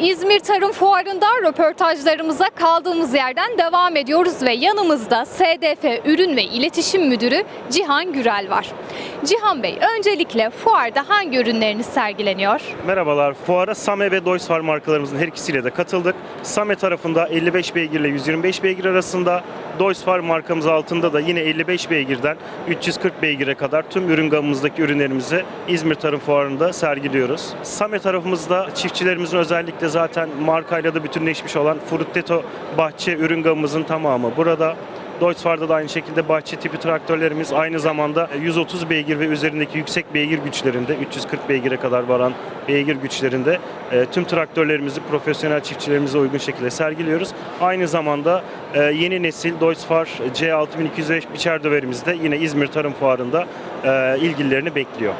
İzmir Tarım Fuarı'nda röportajlarımıza kaldığımız yerden devam ediyoruz ve yanımızda SDF Ürün ve İletişim Müdürü Cihan Gürel var. Cihan Bey, öncelikle fuarda hangi ürünleriniz sergileniyor? Merhabalar. Fuara Same ve Deutz markalarımızın her ikisiyle de katıldık. Same tarafında 55 beygir ile 125 beygir arasında, Deutz markamız altında da yine 55 beygirden 340 beygire kadar tüm ürün gamımızdaki ürünlerimizi İzmir Tarım Fuarı'nda sergiliyoruz. Same tarafımızda çiftçilerimizin özellikle zaten markayla da bütünleşmiş olan Frutteto bahçe ürün gamımızın tamamı burada. Deutz-Fahr'da da aynı şekilde bahçe tipi traktörlerimiz aynı zamanda 130 beygir ve üzerindeki yüksek beygir güçlerinde 340 beygire kadar varan beygir güçlerinde e, tüm traktörlerimizi profesyonel çiftçilerimize uygun şekilde sergiliyoruz. Aynı zamanda e, yeni nesil Deutz-Fahr C6205 biçer döverimiz de yine İzmir Tarım Fuarı'nda e, ilgililerini bekliyor.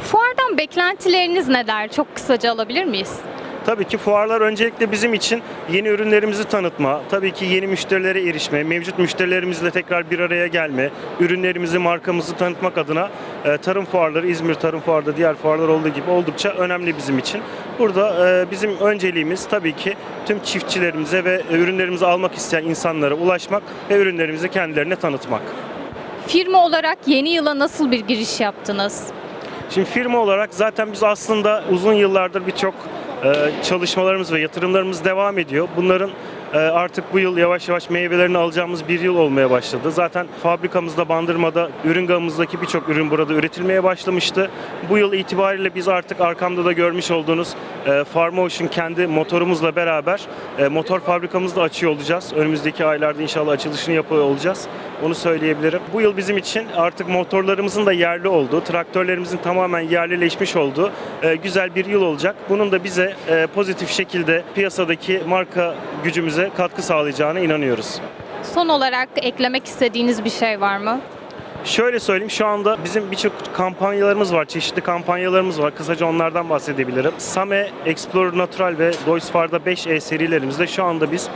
Fuardan beklentileriniz neler? Çok kısaca alabilir miyiz? Tabii ki fuarlar öncelikle bizim için yeni ürünlerimizi tanıtma, tabii ki yeni müşterilere erişme, mevcut müşterilerimizle tekrar bir araya gelme, ürünlerimizi, markamızı tanıtmak adına e, tarım fuarları, İzmir Tarım Fuarı'da diğer fuarlar olduğu gibi oldukça önemli bizim için. Burada e, bizim önceliğimiz tabii ki tüm çiftçilerimize ve ürünlerimizi almak isteyen insanlara ulaşmak ve ürünlerimizi kendilerine tanıtmak. Firma olarak yeni yıla nasıl bir giriş yaptınız? Şimdi firma olarak zaten biz aslında uzun yıllardır birçok çalışmalarımız ve yatırımlarımız devam ediyor. Bunların e, artık bu yıl yavaş yavaş meyvelerini alacağımız bir yıl olmaya başladı. Zaten fabrikamızda Bandırma'da ürün gamımızdaki birçok ürün burada üretilmeye başlamıştı. Bu yıl itibariyle biz artık arkamda da görmüş olduğunuz e, Farmotion kendi motorumuzla beraber e, motor fabrikamızı da açıyor olacağız. Önümüzdeki aylarda inşallah açılışını yapıyor olacağız. Onu söyleyebilirim. Bu yıl bizim için artık motorlarımızın da yerli olduğu, traktörlerimizin tamamen yerlileşmiş olduğu e, güzel bir yıl olacak. Bunun da bize e, pozitif şekilde piyasadaki marka gücümüze katkı sağlayacağına inanıyoruz. Son olarak eklemek istediğiniz bir şey var mı? Şöyle söyleyeyim şu anda bizim birçok kampanyalarımız var, çeşitli kampanyalarımız var. Kısaca onlardan bahsedebilirim. Same, Explorer Natural ve Deutz-Fahr'da 5E serilerimizde şu anda biz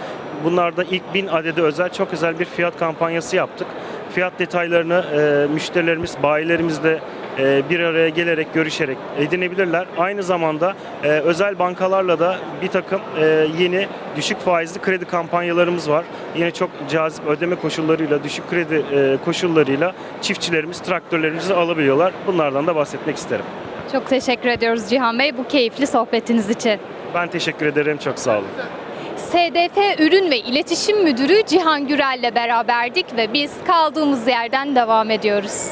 bunlarda ilk 1000 adede özel çok özel bir fiyat kampanyası yaptık. Fiyat detaylarını e, müşterilerimiz, bayilerimizle e, bir araya gelerek, görüşerek edinebilirler. Aynı zamanda e, özel bankalarla da bir takım e, yeni düşük faizli kredi kampanyalarımız var. Yine çok cazip ödeme koşullarıyla, düşük kredi e, koşullarıyla çiftçilerimiz traktörlerimizi alabiliyorlar. Bunlardan da bahsetmek isterim. Çok teşekkür ediyoruz Cihan Bey bu keyifli sohbetiniz için. Ben teşekkür ederim. Çok sağ olun. SDF Ürün ve İletişim Müdürü Cihan Gürel'le beraberdik ve biz kaldığımız yerden devam ediyoruz.